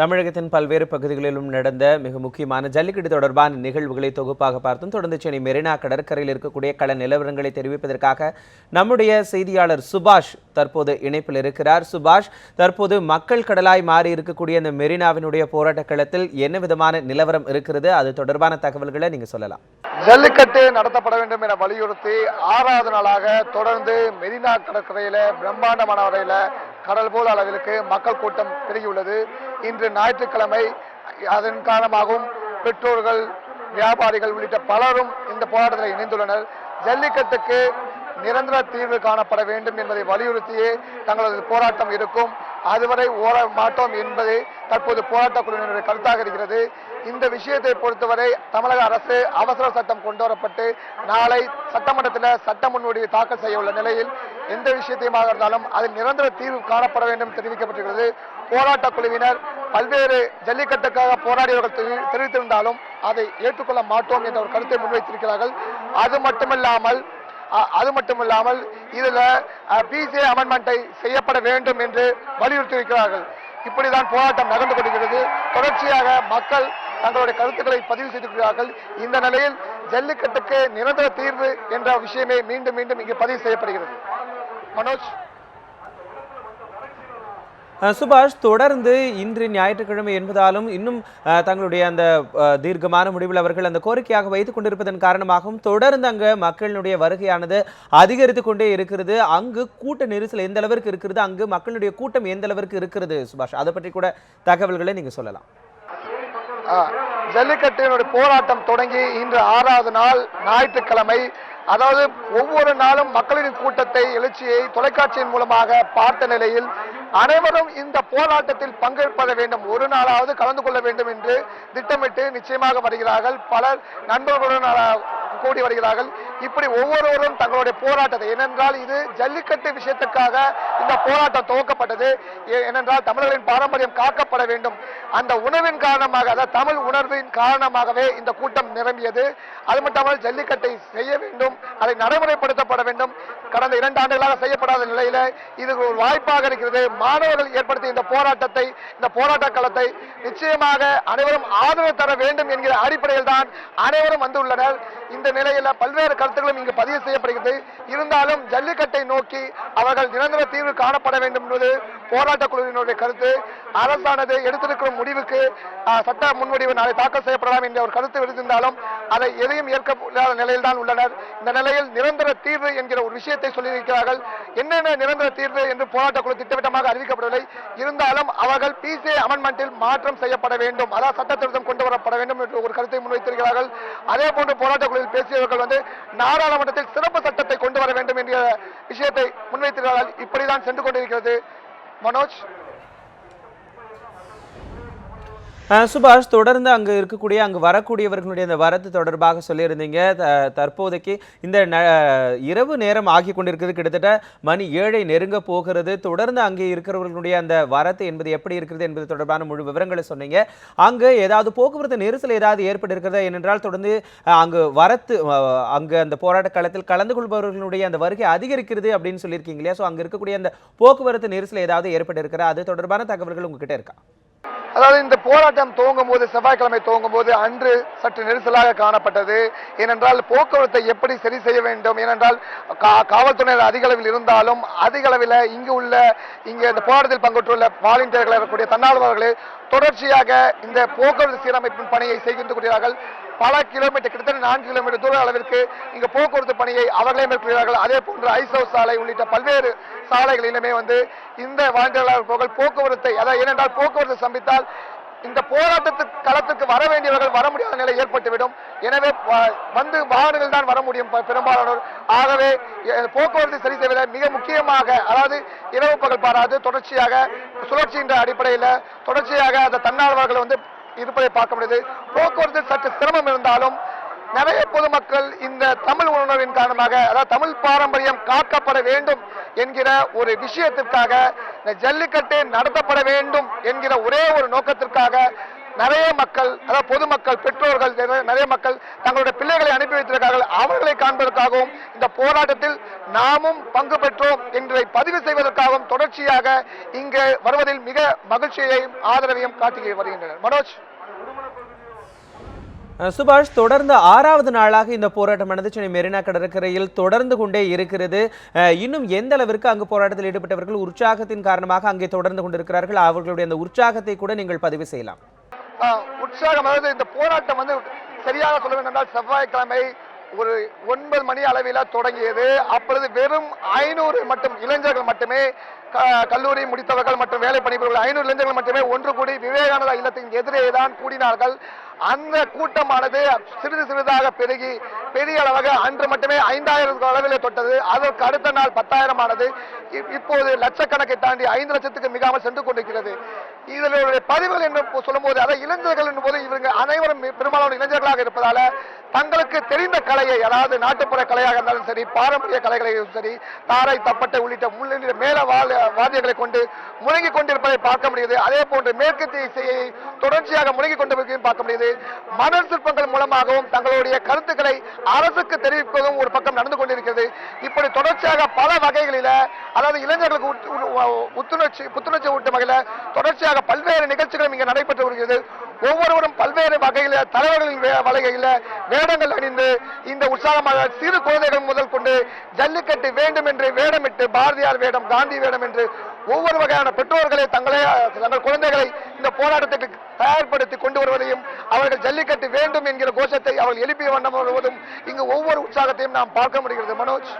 தமிழகத்தின் பல்வேறு பகுதிகளிலும் நடந்த மிக முக்கியமான ஜல்லிக்கட்டு தொடர்பான நிகழ்வுகளை தொகுப்பாக பார்த்தும் தொடர்ந்து சென்னை மெரினா கடற்கரையில் இருக்கக்கூடிய கள நிலவரங்களை தெரிவிப்பதற்காக நம்முடைய செய்தியாளர் சுபாஷ் தற்போது இணைப்பில் இருக்கிறார். சுபாஷ் தற்போது மக்கள் கடலாய் மாறி இருக்கக்கூடிய அந்த மெரினாவினுடைய போராட்ட களத்தில் என்ன விதமான நிலவரம் இருக்கிறது? அது தொடர்பான தகவல்களை நீங்க சொல்லலாம். ஜல்லிக்கட்டு நடத்தப்பட வேண்டும் என வலியுறுத்தி ஆறாவது நாளாக தொடர்ந்து மெரினா கடற்கரையில பிரம்மாண்டமான வரையில கடல் போல் அளவிற்கு மக்கள் கூட்டம் பெருகியுள்ளது. இன்று ஞாயிற்றுக்கிழமை அதன் காரணமாகவும் பெற்றோர்கள் வியாபாரிகள் உள்ளிட்ட பலரும் இந்த போராட்டத்தில் இணைந்துள்ளனர். ஜல்லிக்கட்டுக்கு நிரந்தர தீர்வு காணப்பட வேண்டும் என்பதை வலியுறுத்தியே தங்களது போராட்டம் இருக்கும். அதுவரை ஓட மாட்டோம் என்பது தற்போது போராட்டக் குழுவினருடைய கருத்தாக இருக்கிறது. இந்த விஷயத்தை பொறுத்தவரை தமிழக அரசு அவசர சட்டம் கொண்டு வரப்பட்டு நாளை சட்டமன்றத்தில் சட்ட முன்வடிவை தாக்கல் செய்ய உள்ள நிலையில் எந்த விஷயத்தையுமாக இருந்தாலும் அதில் நிரந்தர தீர்வு காணப்பட வேண்டும் தெரிவிக்கப்பட்டிருக்கிறது. போராட்ட குழுவினர் பல்வேறு ஜல்லிக்கட்டுக்காக போராடியவர்கள் தெரி- தெரிவித்திருந்தாலும் அதை ஏற்றுக்கொள்ள மாட்டோம் என்ற ஒரு கருத்தை முன்வைத்திருக்கிறார்கள். அது மட்டுமல்லாமல் அது மட்டும் இல்லாமல் இதில் பிசிஐ அமெண்ட்மெண்ட்டை செய்யப்பட வேண்டும் என்று வலியுறுத்தியிருக்கிறார்கள். இப்படிதான் போராட்டம் நடந்து கொண்டிருக்கிறது. தொடர்ச்சியாக மக்கள் தங்களுடைய கருத்துக்களை பதிவு செய்திருக்கிறார்கள். இந்த நிலையில் ஜல்லிக்கட்டுக்கு நிரந்தர தீர்வு என்ற விஷயமே மீண்டும் மீண்டும் இங்கு பதிவு செய்யப்படுகிறது. மனோஜ்? சுபாஷ் தொடர்ந்து இன்று ஞாயிற்றுக்கிழமை என்பதாலும் இன்னும் தங்களுடைய அந்த தீர்க்கமான முடிவில் அவர்கள் அந்த கோரிக்கையாக வைத்துக் கொண்டிருப்பதன் காரணமாகவும் தொடர்ந்து அங்கு மக்களினுடைய வருகையானது அதிகரித்து கொண்டே இருக்கிறது. அங்கு கூட்ட நெரிசல் எந்த அளவிற்கு இருக்கிறது? அங்கு மக்களுடைய கூட்டம் எந்த அளவிற்கு இருக்கிறது சுபாஷ்? அதை பற்றி கூட தகவல்களை நீங்க சொல்லலாம். ஜல்லிக்கட்டினுடைய போராட்டம் தொடங்கி இன்று ஆறாவது நாள் ஞாயிற்றுக்கிழமை. அதாவது ஒவ்வொரு நாளும் மக்களின் கூட்டத்தை எழுச்சியை தொலைக்காட்சியின் மூலமாக பார்த்த நிலையில் அனைவரும் இந்த போராட்டத்தில் பங்கேற்பட வேண்டும். ஒரு நாளாவது கலந்து கொள்ள வேண்டும் என்று திட்டமிட்டு நிச்சயமாக வருகிறார்கள். பலர் நண்பர்களுடன் கூடி வருகிறார்கள். இப்படி ஒவ்வொருவரும் தங்களுடைய போராட்டத்தை ஏனென்றால் இது ஜல்லிக்கட்டு விஷயத்துக்காக இந்த போராட்டம் துவக்கப்பட்டது. ஏ- ஏனென்றால் தமிழர்களின் பாரம்பரியம் காக்கப்பட வேண்டும். அந்த உணர்வின் காரணமாக அதாவது தமிழ் உணர்வின் காரணமாகவே இந்த கூட்டம் நிரம்பியது. அது மட்டுமல்ல ஜல்லிக்கட்டை செய்ய வேண்டும் அதை நடைமுறைப்படுத்தப்பட வேண்டும். கடந்த இரண்டு ஆண்டுகளாக செய்யப்படாத நிலையில இது ஒரு வாய்ப்பாக இருக்கிறது. மாணவர்கள் ஏற்படுத்திய இந்த போராட்டத்தை இந்த போராட்ட களத்தை நிச்சயமாக அனைவரும் ஆதரவு தர வேண்டும் என்கிற அடிப்படையில் தான் அனைவரும் வந்துள்ளனர். இந்த நிலையில பல்வேறு கருத்துக்களும் இங்கு பதிவு செய்யப்படுகிறது. இருந்தாலும் ஜல்லிக்கட்டை நோக்கி அவர்கள் நிரந்தர தீர்வு காணப்பட வேண்டும் என்பது போராட்ட குழுவினுடைய கருத்து. அரசானது எடுத்திருக்கிற முடிவுக்கு சட்ட முன்வடிவு நாளை தாக்கல் செய்யப்படலாம் என்ற ஒரு கருத்து விடுத்திருந்தாலும் அதை எதையும் ஏற்க முடியாத நிலையில் தான் உள்ளனர். இந்த நிலையில் நிரந்தர தீர்வு என்கிற ஒரு விஷயத்தை சொல்லியிருக்கிறார்கள். என்னென்ன நிரந்தர தீர்வு என்று போராட்ட குழு திட்டவட்டமாக அறிவிக்கப்படவில்லை. இருந்தாலும் அவர்கள் பிசிஐ அமெண்ட்மெண்டில் மாற்றம் செய்யப்பட வேண்டும். அதாவது சட்ட திருத்தம் கொண்டு வரப்பட வேண்டும் என்று ஒரு கருத்தை முன்வைத்திருக்கிறார்கள். அதே போன்று போராட்ட குழுவில் பேசியவர்கள் வந்து நாடாளுமன்றத்தில் சிறப்பு சட்டத்தை கொண்டு வர வேண்டும் என்ற விஷயத்தை முன்வைத்திருக்கிறார்கள். இப்படிதான் சென்று கொண்டிருக்கிறது. மனோஜ். சுபாஷ் தொடர்ந்து அங்கே இருக்கக்கூடிய அங்கே வரக்கூடியவர்களுடைய அந்த வரத்து தொடர்பாக சொல்லியிருந்தீங்க. த- தற்போதைக்கு இந்த ந- இரவு நேரம் ஆகி கொண்டிருக்கிறது. கிட்டத்தட்ட மணி ஏழை நெருங்க போகிறது. தொடர்ந்து அங்கே இருக்கிறவர்களுடைய அந்த வரத்து என்பது எப்படி இருக்கிறது என்பது தொடர்பான முழு விவரங்களை சொன்னீங்க. அங்கு ஏதாவது போக்குவரத்து நெரிசல் ஏதாவது ஏற்பட்டிருக்கிறதா ஏனென்றால் தொடர்ந்து அங்கு வரத்து அங்கு அந்த போராட்ட காலத்தில் கலந்து கொள்பவர்களுடைய அந்த வருகை அதிகரிக்கிறது அப்படின்னு சொல்லியிருக்கீங்க இல்லையா? ஸோ அங்கே இருக்கக்கூடிய அந்த போக்குவரத்து நெரிசல் ஏதாவது ஏற்பட்டிருக்கிறா அது தொடர்பான தகவல்கள் உங்ககிட்ட இருக்கா? அதாவது இந்த போராட்டம் துவங்கும் போது செவ்வாய்க்கிழமை துவங்கும் போது அன்று சற்று நெரிசலாக காணப்பட்டது. ஏனென்றால் போக்குவரத்தை எப்படி சரி செய்ய வேண்டும்? ஏனென்றால் கா- காவல்துறையினர் அதிக அளவில் இருந்தாலும் அதிக அளவில் இங்கு உள்ள இங்கே இந்த போராட்டத்தில் பங்கேற்றுள்ள வாலண்டியர்கள் இருக்கக்கூடிய தன்னார்வலர்களே தொடர்ச்சியாக இந்த போக்குவரத்து சீரமைப்பின் பணியை செய்கின்ற கூடியார்கள் பல கிலோமீட்டர் கிட்டத்தட்ட நான்கு கிலோமீட்டர் தூர அளவிற்கு இங்கு போக்குவரத்து பணியை அவர்களே மேற்கொள்கிறார்கள். அதே போன்று ஐஸ் ஹவுஸ் சாலை உள்ளிட்ட பல்வேறு சாலைகளிலுமே வந்து இந்த வாலண்டியர்கள் போக்குவரத்தை அதாவது ஏனென்றால் போக்குவரத்து சம்பித்தால் இந்த போராட்டத்துக்கு களத்துக்கு வர வேண்டியவர்கள் வர முடியாத நிலை ஏற்பட்டுவிடும். எனவே வ- வந்து வாகனங்கள் தான் வர முடியும் ப- பெரும்பாலானோர். ஆகவே போக்குவரத்து சரி செய்வதை மிக முக்கியமாக அதாவது இரவு பகல் பாராது தொடர்ச்சியாக சுழற்சின்ற அடிப்படையில் தொடர்ச்சியாக அந்த தன்னார்வலர்கள் வந்து இருப்பதை பார்க்க முடியுது. போக்குவரத்து சற்று சிரமம் இருந்தாலும் நிறைய பொதுமக்கள் இந்த தமிழ் உணர்வின் காரணமாக அதாவது தமிழ் பாரம்பரியம் காக்கப்பட வேண்டும் என்கிற ஒரு விஷயத்திற்காக இந்த ஜல்லிக்கட்டு நடத்தப்பட வேண்டும் என்கிற ஒரே ஒரு நோக்கத்திற்காக நிறைய மக்கள் அதாவது பொதுமக்கள் பெற்றோர்கள் நிறைய- மக்கள் தங்களுடைய பிள்ளைகளை அனுப்பி வைத்திருக்கிறார்கள். அவர்களை காண்பதற்காகவும் இந்த போராட்டத்தில் நாமும் பங்கு பெற்றோம் என்பதை பதிவு செய்வதற்காகவும் தொடர்ச்சியாக இங்கு வருவதில் மிக மகிழ்ச்சியையும் ஆதரவையும் காட்டி வருகின்றனர். மனோஜ். சுபாஷ் தொடர்ந்து ஆறாவது நாளாக இந்த போராட்டமானது சென்னை மெரினா கடற்கரையில் தொடர்ந்து கொண்டே இருக்கிறது. இன்னும் எந்த அளவிற்கு அங்கு போராட்டத்தில் ஈடுபட்டவர்கள் உற்சாகத்தின் காரணமாக அங்கே தொடர்ந்து கொண்டிருக்கிறார்கள் அவர்களுடைய அந்த உற்சாகத்தை கூட நீங்கள் பதிவு செய்யலாம். உற்சாகம் அதாவது இந்த போராட்டம் வந்து சரியாக சொல்ல வேண்டும் என்றால் செவ்வாய்க்கிழமை ஒரு ஒன்பது மணி அளவில் தொடங்கியது. அப்பொழுது வெறும் ஐநூறு மட்டும் இளைஞர்கள் மட்டுமே க- கல்லூரி முடித்தவர்கள் மற்றும் வேலை பணிபுரிகள் ஐநூறு இளைஞர்கள் மட்டுமே ஒன்று கூடி விவேகானந்தா இல்லத்தின் எதிரே தான் கூடினார்கள். அந்த கூட்டமானது சிறிது சிறிதாக பெருகி பெரிய அளவாக அன்று மட்டுமே ஐந்தாயிரம் அளவில் தொட்டது. அதற்கு அடுத்த நாள் பத்தாயிரம் ஆனது இப்போது லட்சக்கணக்கை தாண்டி ஐந்து லட்சத்துக்கு மிகாமல் சென்று கொண்டிருக்கிறது. இதனுடைய பதிவுகள் என்று சொல்லும்போது அதாவது இளைஞர்கள் என்னும் போது இவங்க அனைவரும் பெரும்பாலான இளைஞர்களாக இருப்பதால தங்களுக்கு தெரிந்த கலையை அதாவது நாட்டுப்புற கலையாக இருந்தாலும் சரி பாரம்பரிய கலைகளையும் சரி தாரை தப்பட்டை உள்ளிட்ட முன்னிலை மேல வாத்தியங்களை கொண்டு முழங்கிக் கொண்டிருப்பதை பார்க்க முடியுது அதே போன்று மேற்கத்திய இசையை தொடர்ச்சியாக முழங்கிக் கொண்டிருப்பதையும் பார்க்க முடியுது மணல் சிற்பங்கள் மூலமாகவும் தங்களுடைய கருத்துக்களை அரசுக்கு தெரிவிப்பதும் ஒரு பக்கம் நடந்து கொண்டிருக்கிறது இப்படி தொடர்ச்சியாக பல வகைகளில அதாவது இளைஞர்களுக்கு புத்துணர்ச்சி புத்துணர்ச்சி ஊட்டும் வகையில தொடர்ச்சியாக பல்வேறு நிகழ்ச்சிகளும் இங்கே நடைபெற்று வருகிறது ஒவ்வொருவரும் பல்வேறு வகையில தலைவர்களின் வே- வகையில வேடங்கள் அணிந்து இந்த உற்சாகமாக சிறு குழந்தைகள் முதல் கொண்டு ஜல்லிக்கட்டு வேண்டும் என்று வேடமிட்டு பாரதியார் வேடம் காந்தி வேடம் என்று ஒவ்வொரு வகையான பெற்றோர்களை தங்களே தங்கள் குழந்தைகளை இந்த போராட்டத்துக்கு தயார்படுத்தி கொண்டு வருவதையும் அவர்கள் ஜல்லிக்கட்டு வேண்டும் என்கிற கோஷத்தை அவர்கள் எழுப்பிய வண்ணம் வருவதும் இங்கு ஒவ்வொரு உற்சாகத்தையும் நாம் பார்க்க முடிகிறது. மனோஜ்.